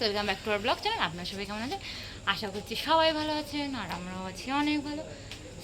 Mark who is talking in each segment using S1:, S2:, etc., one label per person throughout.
S1: Welcome back to our blog channel আপনার সবাই কেমন আছেন? আশা করছি সবাই ভালো আছেন আর আমরাও আছি অনেক ভালো।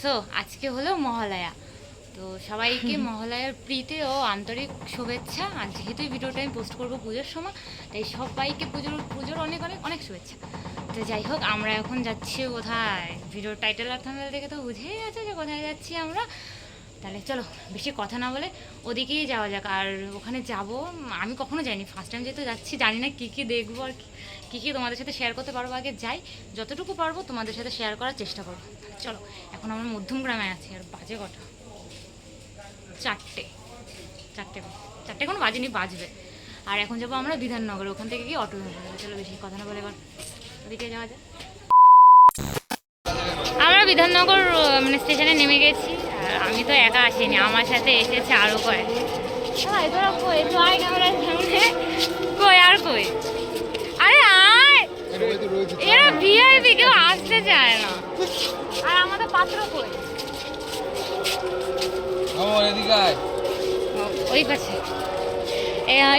S1: সো আজকে হলো মহালয়া। তো সবাইকে মহালয়ার প্রীতি ও আন্তরিক শুভেচ্ছা। আর যেহেতু ভিডিওটা আমি পোস্ট করব পুজোর সময় তাই সবাইকে পুজোর পুজোর অনেক অনেক অনেক শুভেচ্ছা। তো যাই হোক আমরা এখন যাচ্ছি কোথায় ভিডিওর টাইটেল আর থাম্বনেল দেখে তো বুঝেই আছে যে কোথায় যাচ্ছি আমরা। তাহলে চলো, বেশি কথা না বলে ওদিকেই যাওয়া যাক। আর ওখানে যাব, আমি কখনো যাইনি ফার্স্ট টাইম যেহেতু যাচ্ছি, জানি না কী কী দেখব আর কী কী তোমাদের সাথে শেয়ার করতে পারব, আগে যাই। যতটুকু পারব তোমাদের সাথে শেয়ার করার চেষ্টা করব। চলো, এখন আমরা মধ্যম গ্রামে আছি, আর বাজে কটা? চারটে চারটে চারটে কোনো বাজেনি বাজবে। আর এখন যাব আমরা বিধাননগর, ওখান থেকে গিয়ে অটো ধরবো। চলো, বেশি কথা না বলে এবার ওদিকে যাওয়া যায় আমরা বিধাননগর মানে স্টেশনে নেমে গেছি। আমি তো একা আসিনি আমার সাথে এসেছে আরও কয়েক। হ্যাঁ, সামনে। কই আর কই? আরে আয়! এরা ভিআইপি কেউ আসতে চায় না। আর আমাদের পাত্র কই?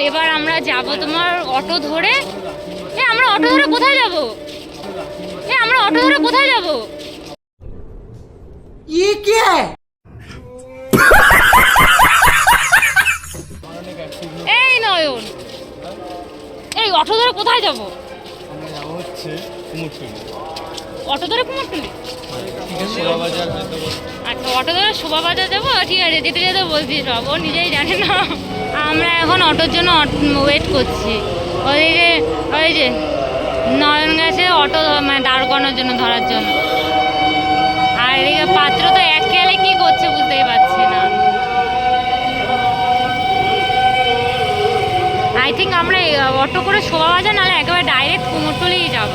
S1: এবার আমরা যাব তোমার অটো ধরে। এ আমরা অটো ধরে কোথায় যাব? এ আমরা অটো ধরে কোথায় যাব?
S2: ই
S1: কে? নয়ন এই অটো ধরে কোথায় যাব?
S3: আমরা যাব হচ্ছে কুমোরটুলি।
S1: অটো ধরে কুমারটুলি
S3: বাজার
S1: আচ্ছা অটো ধরে শোভাবাজার যাব ঠিক আছে যেতে যেতে বলছি সব। ও নিজেই জানে না। আমরা এখন অটোর জন্য ওয়েট করছি। ওইদিকে ওই যে নয়ন গেছে অটো মানে দাঁড় করানোর জন্য ধরার জন্য। আর এদিকে পাত্র তো এক খেয়ালে কি করছে বুঝতেই পারছি না। আই থিঙ্ক আমরা অটো করে শোভাবাজার নাহলে একেবারে ডাইরেক্ট কুমোরটুলিই যাব।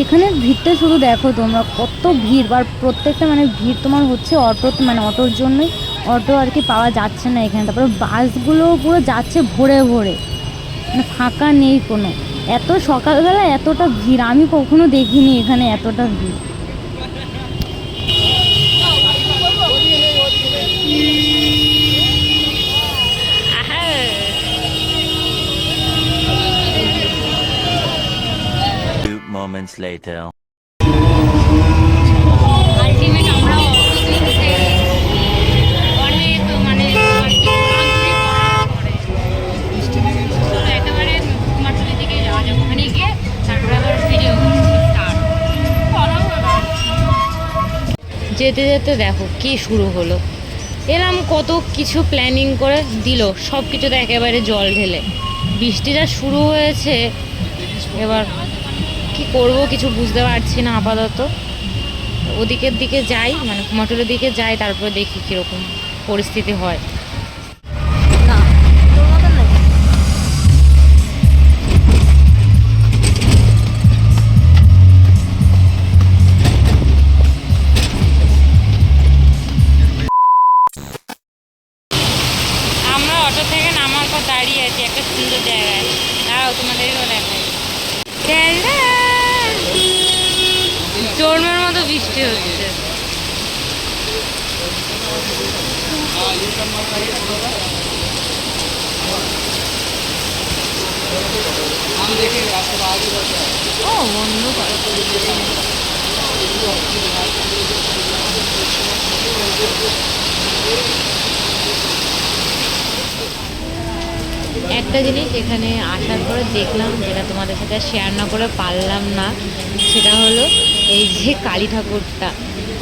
S4: এখানে ভিড়টা শুধু দেখো তোমরা, কত ভিড়, আর প্রত্যেকটা মানে ভিড় তোমার হচ্ছে অটো মানে অটোর জন্যই অটো আর কি পাওয়া যাচ্ছে না এখানে। তারপরে বাসগুলো পুরো যাচ্ছে ভরে ভরে। মানে ফাঁকা নেই কোনো। এত সকালবেলা এতটা ভিড়, আমি কখনো দেখিনি এখানে এতটা ভিড়
S5: Two moments later.
S1: আলটিমেট আমরা অটোতেই উঠে গেছি। অনেক মানে আর কি ঘোরাঘুরি করার পরে। চলো একেবারে কুমারটুলি দিকে যাওয়া যাক ওখানে গিয়ে তারপরে আবার ভিডিও স্টার্ট যেতে যেতে দেখো কি শুরু হলো। এরম কত কিছু প্ল্যানিং করে দিল সব কিছুতে একেবারে জল ঢেলে। বৃষ্টিটা শুরু হয়েছে এবার কি করব কিছু বুঝতে পারছি না আপাতত। ওদিকের দিকে যাই মানে কুমাটুলের দিকে যাই, তারপরে দেখি কীরকম পরিস্থিতি হয়। একটা জিনিস এখানে আসার পরে দেখলাম যেটা তোমাদের সাথে শেয়ার না করে পারলাম না, সেটা হলো এই যে কালী ঠাকুরটা।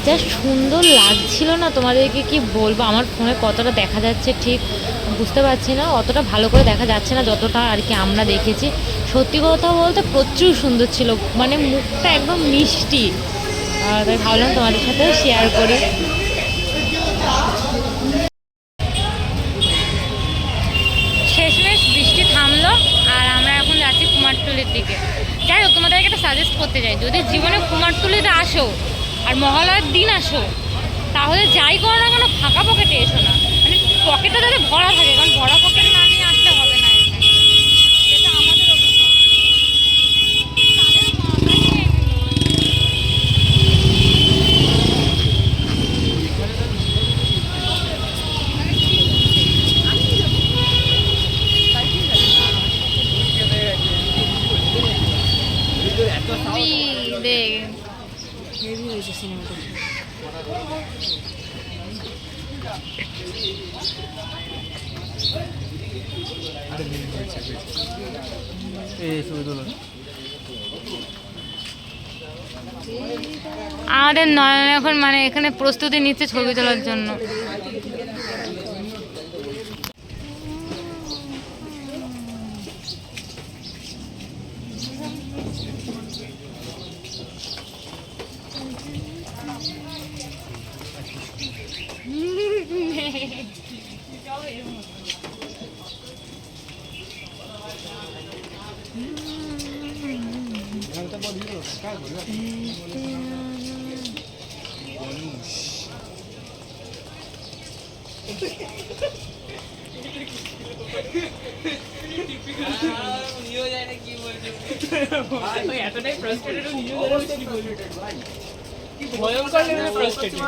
S1: যা সুন্দর লাগছিল না তোমাদেরকে কি বলব? আমার ফোনে কতটা দেখা যাচ্ছে ঠিক বুঝতে পারছি না, অতটা ভালো করে দেখা যাচ্ছে না যতটা আর কি আমরা দেখেছি। সত্যি কথা বলতে প্রচুর সুন্দর ছিল। মানে মুখটা একদম মিষ্টি। তাই ভাবলাম তোমাদের সাথেও শেয়ার করি। শেষমেশ বৃষ্টি থামলো আর আমরা এখন যাচ্ছি কুমারটুলির দিকে। যাই হোক, তোমাদেরকে একটা সাজেস্ট করতে চাই। যদি জীবনে কুমারটুলিতে আসো আর মহালয়ার দিন আসো, তাহলে যাই করো না কেন, ফাঁকা পকেটে এসো না। মানে পকেটটা যাতে ভরা থাকে, কারণ ভরা পকেট হেভি হয়েছে সিনেমাটা আমাদের নয়ন এখন মানে এখানে প্রস্তুতি নিচ্ছে ছবি তোলার জন্য।
S2: ভয়ঙ্কর লেভেলে ফ্রাস্ট্রেটেড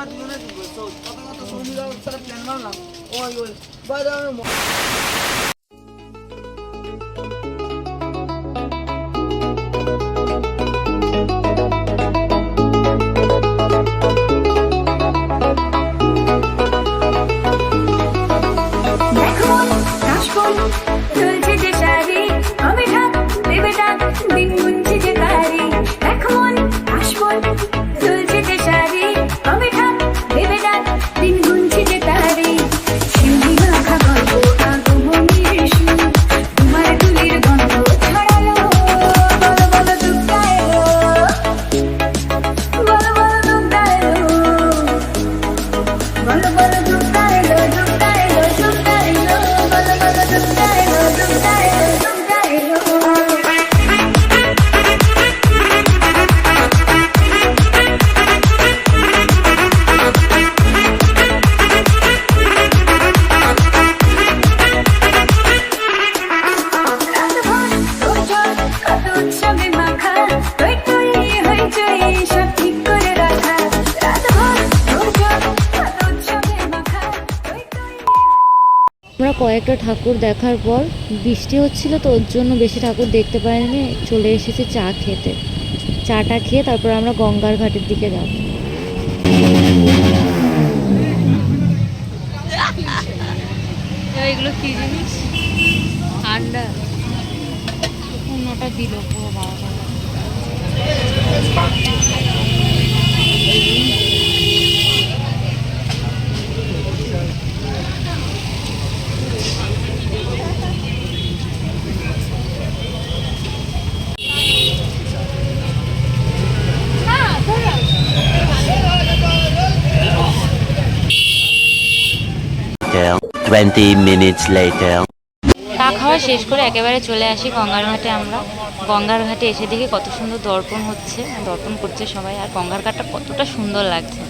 S2: কথা কথা শুনে নিলাম তারা প্ল্যান বানালাম ও বাই দাও
S4: Good কয়েকটা ঠাকুর দেখার পর বৃষ্টি হচ্ছিল তো, ওর জন্য বেশি ঠাকুর দেখতে পারিনি। চলে এসেছি চা খেতে। চাটা খেয়ে তারপর আমরা গঙ্গার ঘাটের দিকে যাব।
S1: এগুলো কি জিনিস? ঠান্ডা। অন্যটা দিল পুরো বারোটা
S5: Twenty minutes later.
S1: চা খাওয়া শেষ করে একেবারে চলে আসি গঙ্গার ঘাটে আমরা। গঙ্গার ঘাটে এসে দেখি কত সুন্দর দর্পণ হচ্ছে, দর্পণ করছে সবাই। আর গঙ্গার ঘাটটা কতটা সুন্দর লাগছে।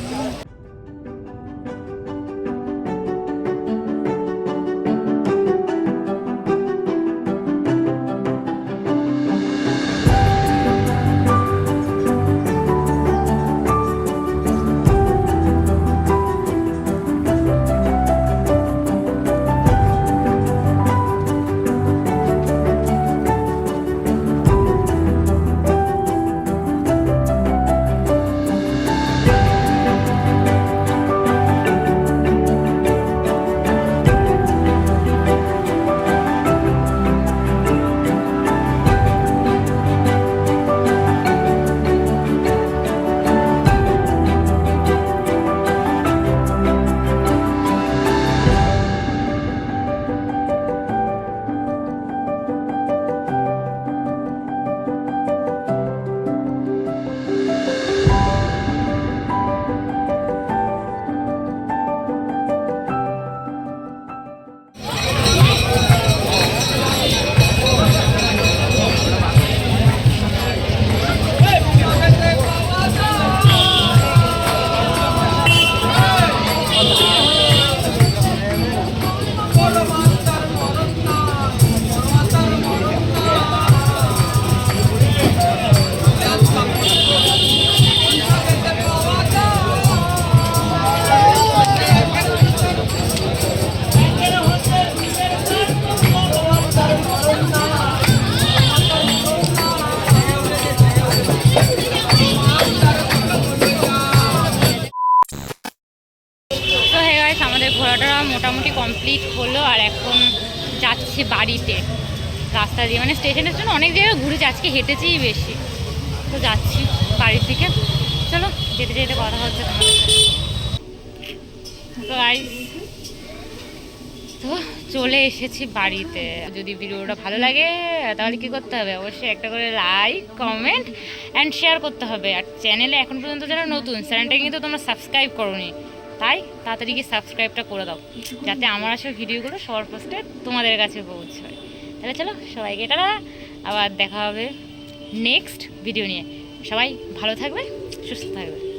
S1: রাস্তা দিয়ে। মানে স্টেশনের জন্য অনেক জায়গায় ঘুরেছি, আজকে হেঁটেছেই বেশি। তো যাচ্ছি বাড়ির দিকে। চলো, যেতে যেতে কথা হচ্ছে তো তো চলে এসেছি বাড়িতে। যদি ভিডিওটা ভালো লাগে, তাহলে কি করতে হবে? অবশ্যই একটা করে লাইক কমেন্ট অ্যান্ড শেয়ার করতে হবে। আর চ্যানেলে এখন পর্যন্ত যারা নতুন চ্যানেলটা কিন্তু তোমরা সাবস্ক্রাইব করোনি। তাই তাড়াতাড়ি গিয়ে সাবস্ক্রাইবটা করে দাও। যাতে আমার আসা ভিডিওগুলো সবার ফার্স্টে তোমাদের কাছে পৌঁছায়। তাহলে চলো, সবাইকে এটা আবার দেখা হবে নেক্সট ভিডিও নিয়ে। সবাই ভালো থাকবে, সুস্থ থাকবে।